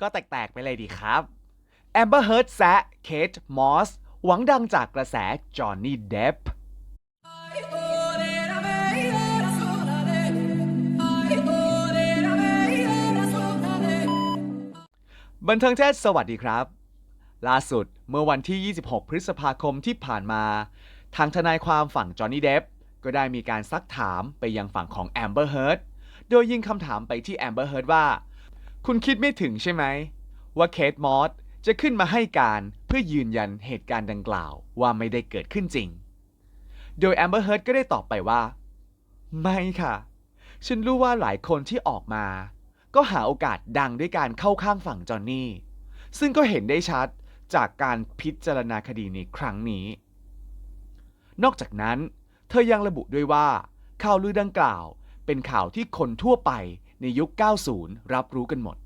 ก็แตกๆไปเลยดีครับแอมเบอร์เฮิร์ตแซะเคทมอสหวังดังจากกระแสจอห์นนี่เดฟบันเทิงเทศสวัสดีครับ ล่าสุดเมื่อวันที่ 26 พฤษภาคมที่ผ่านมา ทางทนายความฝั่งจอห์นนี่เดฟก็ได้มีการซักถามไปยังฝั่งของแอมเบอร์เฮิร์ตโดยยิงคำถามไปที่แอมเบอร์เฮิร์ตว่า คุณคิดไม่ถึงใช่ไหม ว่าเคทมอสจะขึ้นมาให้การเพื่อยืนยันเหตุการณ์ดังกล่าวว่าไม่ได้เกิดขึ้นจริง โดยแอมเบอร์เฮิร์ตก็ได้ตอบไปว่า ไม่ค่ะ ฉันรู้ว่าหลายคนที่ออกมา ก็หาโอกาสดังด้วยการเข้าข้างฝั่งจอห์นนี่ ซึ่งก็เห็นได้ชัดจากการพิจารณาคดีในครั้งนี้ นอกจากนั้น เธอยังระบุด้วยว่า ข่าวลือดังกล่าวเป็นข่าวที่คนทั่วไป ในยุค 90 รับรู้กันหมด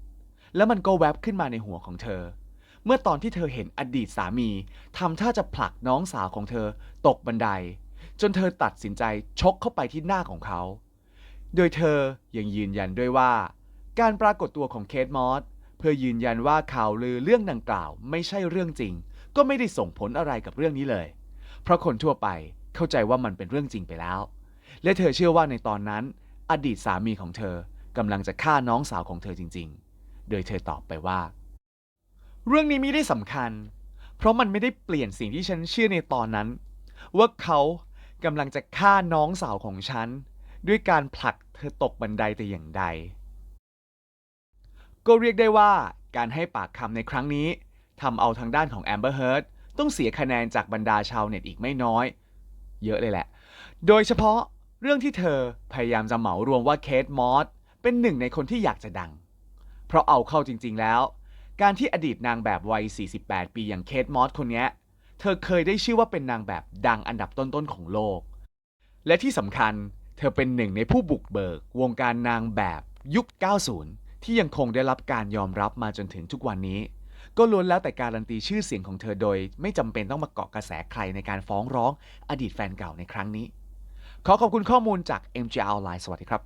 แล้วมันก็แวบขึ้นมาในหัวของเธอ เมื่อตอนที่เธอเห็นอดีตสามีทำท่าจะผลักน้องสาวของเธอตกบันได จนเธอตัดสินใจชกเข้าไปที่หน้าของเขา โดยเธอยังยืนยันด้วยว่า การปรากฏตัวของเคทมอสเพื่อยืนยันว่าข่าวลือเรื่องดังกล่าวไม่ใช่เรื่องจริง ก็ไม่ได้ส่งผลอะไรกับเรื่องนี้เลย เพราะคนทั่วไปเข้าใจว่ามันเป็นเรื่องจริงไปแล้ว และเธอเชื่อว่าในตอนนั้น อดีตสามีของเธอ กำลังจะฆ่าน้องสาวของเธอจริง ๆ โดยเธอตอบไปว่า เรื่องนี้ไม่ได้สำคัญ เพราะมันไม่ได้เปลี่ยนสิ่งที่ฉันเชื่อในตอนนั้น ว่าเขากำลังจะฆ่าน้องสาวของฉัน ด้วยการผลักเธอตกบันไดแต่อย่างใด ก็เรียกได้ว่าการให้ปากคำในครั้งนี้ทำเอาทางด้านของแอมเบอร์เฮิร์ตต้องเสียคะแนนจากบรรดาชาวเน็ตอีกไม่น้อย เยอะเลยแหละ โดยเฉพาะเรื่องที่เธอพยายามจะเหมารวมว่าเคทมอส เป็นหนึ่งในคนที่อยากจะดัง เพราะเอาเข้าจริง ๆ แล้ว การที่อดีตนางแบบวัย 48 ปีอย่างเคทมอสคนนี้เธอเคยได้ชื่อว่าเป็นนางแบบดังอันดับต้น ๆ ของโลก และที่สำคัญเธอเป็นหนึ่งในผู้บุกเบิก วงการนางแบบยุค 90 ที่ยังคงได้รับการยอมรับมาจนถึงทุกวันนี้ ก็ล้วนแล้วแต่การันตีชื่อเสียงของเธอโดย ไม่จำเป็นต้องมาเกาะกระแสใครในการฟ้องร้อง อดีตแฟนเก่าในครั้งนี้ ขอขอบคุณข้อมูลจาก MGR Online สวัสดีครับ